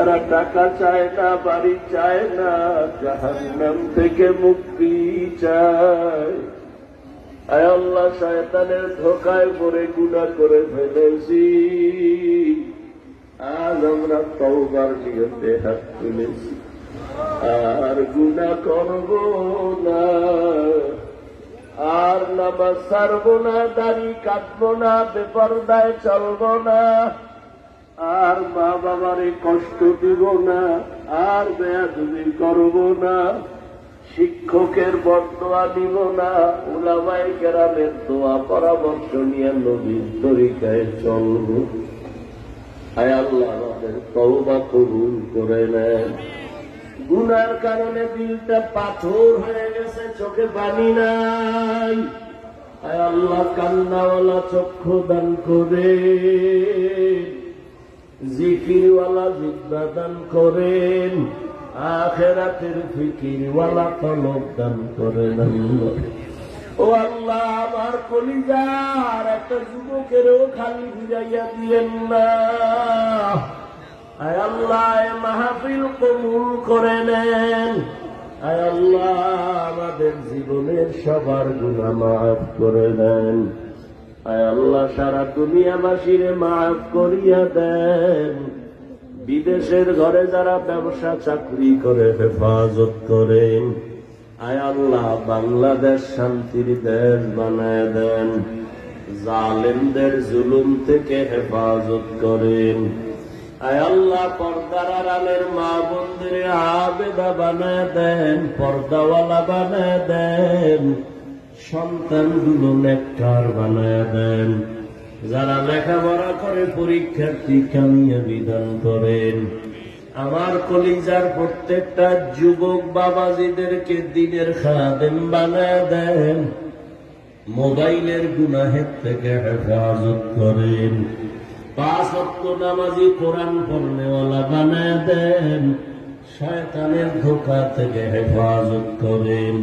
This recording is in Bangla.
এরা টাকা চায় না, বাড়ি চায় না, জাহান্নাম থেকে মুক্তি চায়। আয় আল্লাহ, শয়তানের ধোকায় পড়ে গুণা করে ফেলেছি। আজ আমরা তওবার নিয়তে হাত তুলেছি। আর গুণা করব না। আর নামাজ ছাড়বো না, দাড়ি কাটব না, বেপরদায় চলবো না। আর মা বাবারে কষ্ট দিব না, আর বেয়াদুবি করব না। শিক্ষকের বদোয়া দিব না উলামাই কেরামের দোয়া পরামর্শ নিয়ে নবীর তরিকায় চলব। আয় আল্লাহ আমাদের তওবা কবুল করে নেন। গুনার কারণে দিলটা পাথর হয়ে গেছে, চোখে পানি নাই। আয় আল্লাহ কান্নাওয়ালা চক্ষু দান করে। জিকিরওয়ালা জিব্বা দান করেন। আখেরাতের ফিকিরওয়ালা কলব দান করেন ও আল্লাহ, আমার কলিজার একটা যুবকেরও খালি ফিরাইয়া দিয়েন না। আয় আল্লাহ মাহফিল কবুল করে নেন। আয় আল্লাহ, আমাদের জীবনের সবার গুণা মাফ করে আয় আল্লাহ, সারা দুনিয়াবাসীরে মাফ করিয়া দেন। বিদেশের ঘরে যারা ব্যবসা, চাকরি করে, হেফাজত করেন, আয় আল্লাহ, বাংলাদেশ শান্তির দেশ বানায় দেন। জালেমদের জুলুম থেকে হেফাজত করেন। আয় আল্লাহ, পর্দার আড়ালের মা বন্ধুরে আবেদা বানায় দেন, পর্দাওয়ালা বানায় দেন। সন্তানগুলো নেককার বানায় দেন। যারা লেখাপড়া করে পরীক্ষার্থী কামিয়া বিধান করেন। আমার কলিজার প্রত্যেকটা যুবক বাবাজিদেরকে দিনের খাদেম বানায় দেন। মোবাইলের গুনাহের থেকে হেফাজত করেন। পাঁচ অক্ট নামাজি কোরআন পড়নেওয়ালা বানায় দেন। শয়তানের ধোকা থেকে হেফাজত করেন।